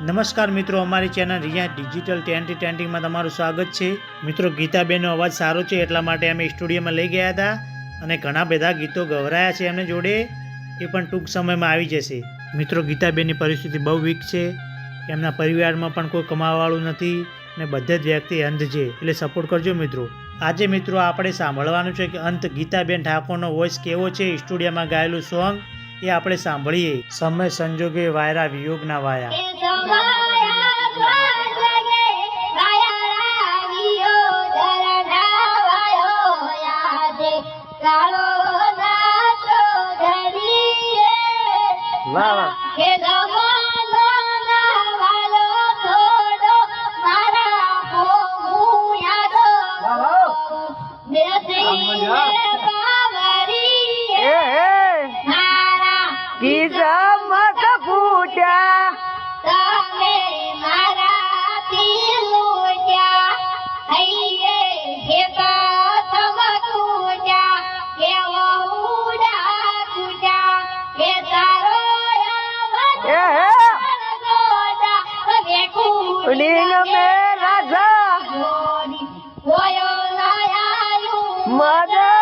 નમસ્કાર મિત્રો, અમારી ચેનલ રિયા ડિજિટલ ટ્વેન્ટી ટ્વેન્ટીમાં તમારું સ્વાગત છે. મિત્રો, ગીતાબેનનો અવાજ સારો છે એટલા માટે અમે સ્ટુડિયોમાં લઈ ગયા હતા અને ઘણા બધા ગીતો ગવરાયા છે એમને જોડે. એ પણ ટૂંક સમયમાં આવી જશે. મિત્રો, ગીતાબેનની પરિસ્થિતિ બહુ વીક છે. એમના પરિવારમાં પણ કોઈ કમાવાવાળું નથી અને બધે જ વ્યક્તિ અંધ છે. એટલે સપોર્ટ કરજો મિત્રો. આજે મિત્રો, આપણે સાંભળવાનું છે કે અંત ગીતાબેન ઠાકોરનો વોઇસ કેવો છે? સ્ટુડિયોમાં ગાયેલું સોંગ એ આપણે સાંભળીએ. સમય સંજોગે વાયરા વિયોગના વાયા. વાહ સમાયા ઉડીન મેરા જા. મદદ